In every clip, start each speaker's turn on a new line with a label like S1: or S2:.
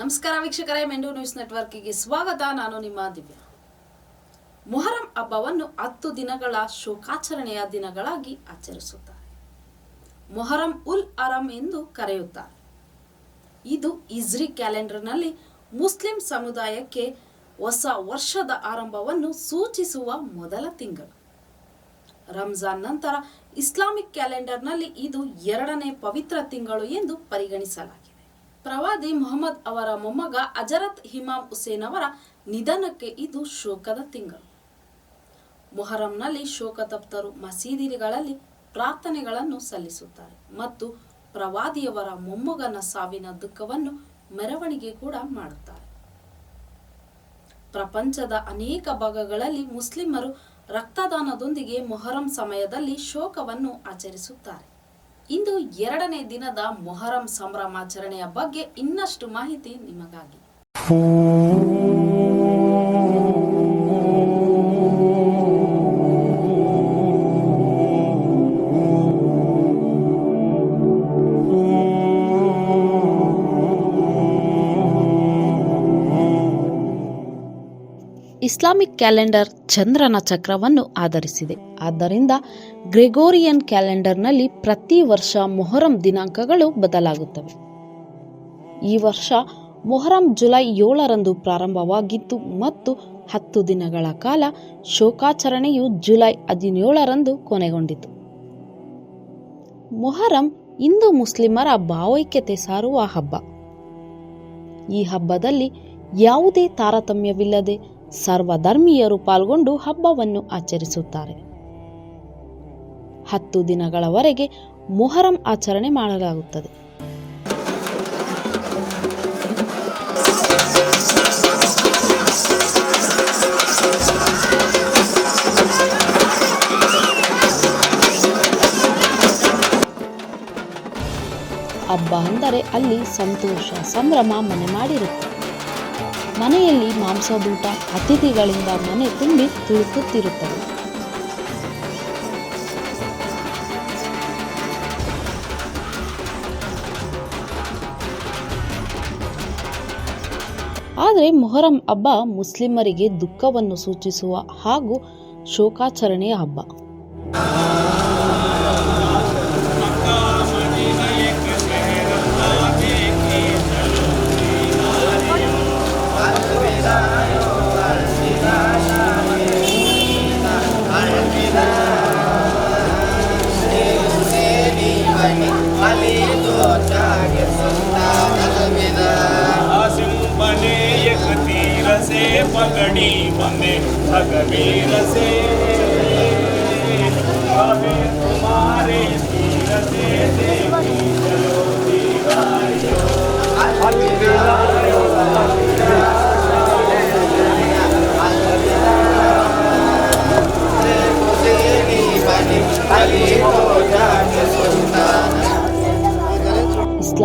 S1: ನಮಸ್ಕಾರ ವೀಕ್ಷಕರೇ ಮೆಂಡು ನ್ಯೂಸ್ ನೆಟ್ವರ್ಕಿಗೆ ಸ್ವಾಗತ. ನಾನು ನಿಮ್ಮ ದಿವ್ಯಾ. ಮೊಹರಂ ಹಬ್ಬವನ್ನು ಹತ್ತು ದಿನಗಳ ಶೋಕಾಚರಣೆಯ ದಿನಗಳಾಗಿ ಆಚರಿಸುತ್ತಾರೆ. ಮೊಹರಂ ಉಲ್ ಅರಂ ಎಂದು ಕರೆಯುತ್ತಾರೆ. ಇದು ಇಜ್ರಿ ಕ್ಯಾಲೆಂಡರ್ನಲ್ಲಿ ಮುಸ್ಲಿಂ ಸಮುದಾಯಕ್ಕೆ ಹೊಸ ವರ್ಷದ ಆರಂಭವನ್ನು ಸೂಚಿಸುವ ಮೊದಲ ತಿಂಗಳು. ರಂಜಾನ್ ನಂತರ ಇಸ್ಲಾಮಿಕ್ ಕ್ಯಾಲೆಂಡರ್ನಲ್ಲಿ ಇದು ಎರಡನೇ ಪವಿತ್ರ ತಿಂಗಳು ಎಂದು ಪರಿಗಣಿಸಲಾಗಿದೆ. ಪ್ರವಾದಿ ಮೊಹಮ್ಮದ್ ಅವರ ಮೊಮ್ಮಗ ಅಜರತ್ ಹಿಮಾಮ್ ಹುಸೇನ್ ಅವರ ನಿಧನಕ್ಕೆ ಇದು ಶೋಕದ ತಿಂಗಳು. ಮೊಹರಂನಲ್ಲಿ ಶೋಕತಪ್ತರು ಮಸೀದಿಗಳಲ್ಲಿ ಪ್ರಾರ್ಥನೆಗಳನ್ನು ಸಲ್ಲಿಸುತ್ತಾರೆ ಮತ್ತು ಪ್ರವಾದಿಯವರ ಮೊಮ್ಮಗನ ಸಾವಿನ ದುಃಖವನ್ನು ಮೆರವಣಿಗೆ ಕೂಡ ಮಾಡುತ್ತಾರೆ. ಪ್ರಪಂಚದ ಅನೇಕ ಭಾಗಗಳಲ್ಲಿ ಮುಸ್ಲಿಮರು ರಕ್ತದಾನದೊಂದಿಗೆ ಮೊಹರಂ ಸಮಯದಲ್ಲಿ ಶೋಕವನ್ನು ಆಚರಿಸುತ್ತಾರೆ. ಇಂದು ಎರಡನೇ ದಿನದ ಮೊಹರಂ ಸಂಭ್ರಮಾಚರಣೆಯ ಬಗ್ಗೆ ಇನ್ನಷ್ಟು ಮಾಹಿತಿ ನಿಮಗಾಗಿ. ಇಸ್ಲಾಮಿಕ್ ಕ್ಯಾಲೆಂಡರ್ ಚಂದ್ರನ ಚಕ್ರವನ್ನು ಆಧರಿಸಿದೆ. ಆದ್ದರಿಂದ ಗ್ರೆಗೋರಿಯನ್ ಕ್ಯಾಲೆಂಡರ್ನಲ್ಲಿ ಪ್ರತಿ ವರ್ಷ ಮೊಹರಂ ದಿನಾಂಕಗಳು ಬದಲಾಗುತ್ತವೆ. ಈ ವರ್ಷ ಮೊಹರಂ ಜುಲೈ ಏಳರಂದು ಪ್ರಾರಂಭವಾಗಿತ್ತು ಮತ್ತು ಹತ್ತು ದಿನಗಳ ಕಾಲ ಶೋಕಾಚರಣೆಯು ಜುಲೈ ಹದಿನೇಳರಂದು ಕೊನೆಗೊಂಡಿತು. ಮೊಹರಂ ಇಂದು ಮುಸ್ಲಿಮರ ಭಾವೈಕ್ಯತೆ ಸಾರುವ ಹಬ್ಬ. ಈ ಹಬ್ಬದಲ್ಲಿ ಯಾವುದೇ ತಾರತಮ್ಯವಿಲ್ಲದೆ ಸರ್ವಧರ್ಮೀಯರು ಪಾಲ್ಗೊಂಡು ಹಬ್ಬವನ್ನು ಆಚರಿಸುತ್ತಾರೆ. ಹತ್ತು ದಿನಗಳವರೆಗೆ ಮೊಹರಂ ಆಚರಣೆ ಮಾಡಲಾಗುತ್ತದೆ. ಹಬ್ಬ ಅಂದರೆ ಅಲ್ಲಿ ಸಂತೋಷ, ಸಂಭ್ರಮ ಮನೆ ಮಾಡಿರುತ್ತೆ. ಮನೆಯಲ್ಲಿ ಮಾಂಸದೂಟ, ಅತಿಥಿಗಳಿಂದ ಮನೆ ತುಂಬಿ ತುಳುಕುತ್ತಿರುತ್ತದೆ. ಆದರೆ ಮೊಹರಂ ಹಬ್ಬ ಮುಸ್ಲಿಮರಿಗೆ ದುಃಖವನ್ನು ಸೂಚಿಸುವ ಹಾಗೂ ಶೋಕಾಚರಣೆಯ ಹಬ್ಬ.
S2: पगड़ी बने भगवीर से। अबे तुम्हारे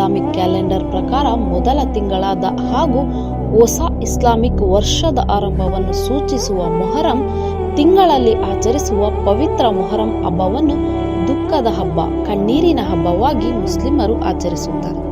S1: ಇಸ್ಲಾಮಿಕ್ ಕ್ಯಾಲೆಂಡರ್ ಪ್ರಕಾರ ಮೊದಲ ತಿಂಗಳಾದ ಹಾಗೂ ಹೊಸ ಇಸ್ಲಾಮಿಕ್ ವರ್ಷದ ಆರಂಭವನ್ನು ಸೂಚಿಸುವ ಮೊಹರಂ ತಿಂಗಳಲ್ಲಿ ಆಚರಿಸುವ ಪವಿತ್ರ ಮೊಹರಂ ಹಬ್ಬವನ್ನು ದುಃಖದ ಹಬ್ಬ, ಕಣ್ಣೀರಿನ ಹಬ್ಬವಾಗಿ ಮುಸ್ಲಿಮರು ಆಚರಿಸುತ್ತಾರೆ.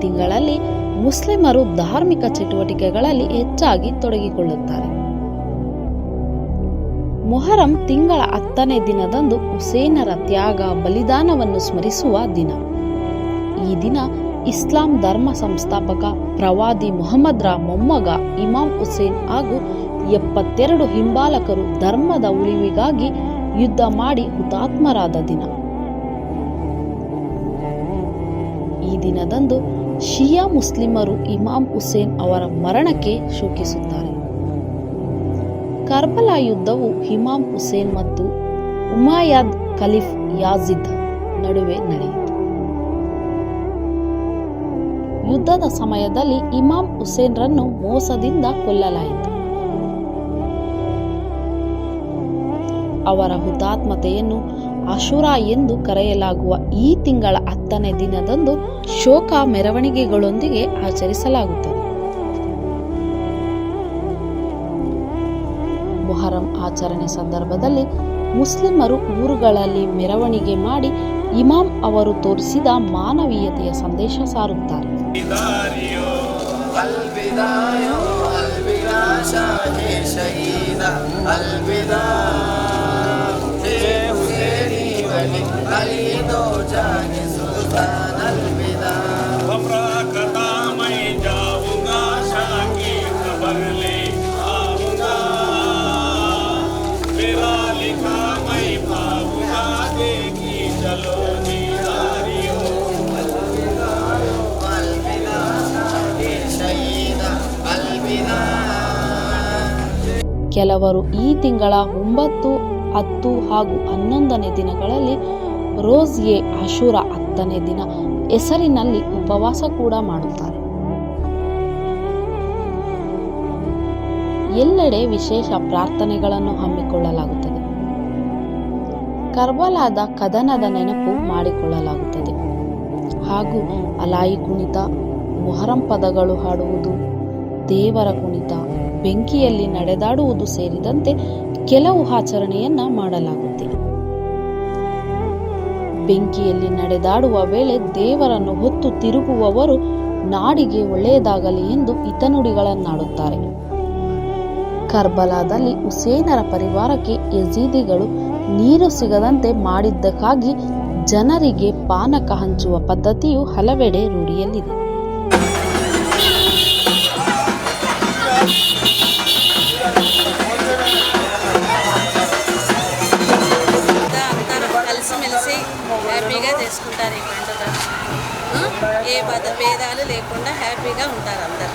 S1: ತಿಂಗಳಲ್ಲಿ ಮುಸ್ಲಿಮರು ಧಾರ್ಮಿಕ ಚಟುವಟಿಕೆಗಳಲ್ಲಿ ಹೆಚ್ಚಾಗಿ ತೊಡಗಿಕೊಳ್ಳುತ್ತಾರೆ. ಮೊಹರಂ ತಿಂಗಳ ಹತ್ತನೇ ದಿನದಂದು ಹುಸೇನರ ತ್ಯಾಗ ಬಲಿದಾನವನ್ನು ಸ್ಮರಿಸುವ ದಿನ. ಈ ದಿನ ಇಸ್ಲಾಂ ಧರ್ಮ ಸಂಸ್ಥಾಪಕ ಪ್ರವಾದಿ ಮೊಹಮ್ಮದ್ರ ಮೊಮ್ಮಗ ಇಮಾಮ್ ಹುಸೇನ್ ಹಾಗೂ ಎಪ್ಪತ್ತೆರಡು ಹಿಂಬಾಲಕರು ಧರ್ಮದ ಉಳಿವಿಗಾಗಿ ಯುದ್ಧ ಮಾಡಿ ಹುತಾತ್ಮರಾದ ದಿನ. ದಿನದಂದು ಶಿಯಾ ಮುಸ್ಲಿಮರು ಇಮಾಮ್ ಹುಸೇನ್ ಅವರ ಮರಣಕ್ಕೆ ಶೋಕಿಸುತ್ತಾರೆ. ಕರ್ಬಲಾ ಯುದ್ಧವು ಇಮಾಮ್ ಹುಸೇನ್ ಮತ್ತು ಉಮಾಯಾದ್ ಖಲೀಫ್ ಯಾಜಿದ್ ನಡುವೆ ನಡೆಯಿತು. ಯುದ್ಧದ ಸಮಯದಲ್ಲಿ ಇಮಾಮ್ ಹುಸೇನ್ರನ್ನು ಮೋಸದಿಂದ ಕೊಲ್ಲಲಾಯಿತು. ಅವರ ಹುತಾತ್ಮತೆಯನ್ನು ಅಶುರ ಎಂದು ಕರೆಯಲಾಗುವ ಈ ತಿಂಗಳ ಹತ್ತನೇ ದಿನದಂದು ಶೋಕ ಮೆರವಣಿಗೆಗಳೊಂದಿಗೆ ಆಚರಿಸಲಾಗುತ್ತದೆ ಮೊಹರಂ ಆಚರಣೆ ಸಂದರ್ಭದಲ್ಲಿ ಮುಸ್ಲಿಮರು ಊರುಗಳಲ್ಲಿ ಮೆರವಣಿಗೆ ಮಾಡಿ ಇಮಾಮ್ ಅವರು ತೋರಿಸಿದ ಮಾನವೀಯತೆಯ ಸಂದೇಶ ಸಾರುತ್ತಾರೆ
S2: ದಾರಿಯೋ
S3: البداية البدا شاهي شهيدا البدا
S1: ಕೆಲವರು ಈ ತಿಂಗಳ ಒಂಬತ್ತು ಹತ್ತು ಹಾಗೂ ಹನ್ನೊಂದನೇ ದಿನಗಳಲ್ಲಿ ರೋಸ್ ಎ ಆಶೂರ ಹತ್ತನೇ ದಿನ. ಹೆಸರಿನಲ್ಲಿ ಉಪವಾಸ ಕೂಡ ಮಾಡುತ್ತಾರೆ. ಎಲ್ಲೆಡೆ ವಿಶೇಷ ಪ್ರಾರ್ಥನೆಗಳನ್ನು ಹಮ್ಮಿಕೊಳ್ಳಲಾಗುತ್ತದೆ. ಕರ್ಬಲಾದ ಕದನದ ನೆನಪು ಮಾಡಿಕೊಳ್ಳಲಾಗುತ್ತದೆ. ಹಾಗೂ ಅಲಾಯಿ ಕುಣಿತ, ಮೊಹರಂ ಪದಗಳು ಹಾಡುವುದು, ದೇವರ ಕುಣಿತ, ಬೆಂಕಿಯಲ್ಲಿ ನಡೆದಾಡುವುದು ಸೇರಿದಂತೆ ಕೆಲವು ಆಚರಣೆಯನ್ನ ಮಾಡಲಾಗುತ್ತೆ ಬೆಂಕಿಯಲ್ಲಿ ನಡೆದಾಡುವ ವೇಳೆ ದೇವರನ್ನು ಹೊತ್ತು ತಿರುಗುವವರು ನಾಡಿಗೆ ಒಳ್ಳೆಯದಾಗಲಿ ಎಂದು ಇತನುಡಿಗಳನ್ನಾಡುತ್ತಾರೆ ಕರ್ಬಲಾದಲ್ಲಿ ಹುಸೇನರ ಪರಿವಾರಕ್ಕೆ ಯಜೀದಿಗಳು ನೀರು ಸಿಗದಂತೆ ಮಾಡಿದ್ದಕ್ಕಾಗಿ ಜನರಿಗೆ ಪಾನಕ ಹಂಚುವ ಪದ್ಧತಿಯು ಹಲವೆಡೆ ರೂಢಿಯಲ್ಲಿದೆ.
S4: చేసుకుంటారు ఈ పండుగ. ఏ పద భేదాలు లేకుండా హ్యాపీగా ఉంటారు అందరు.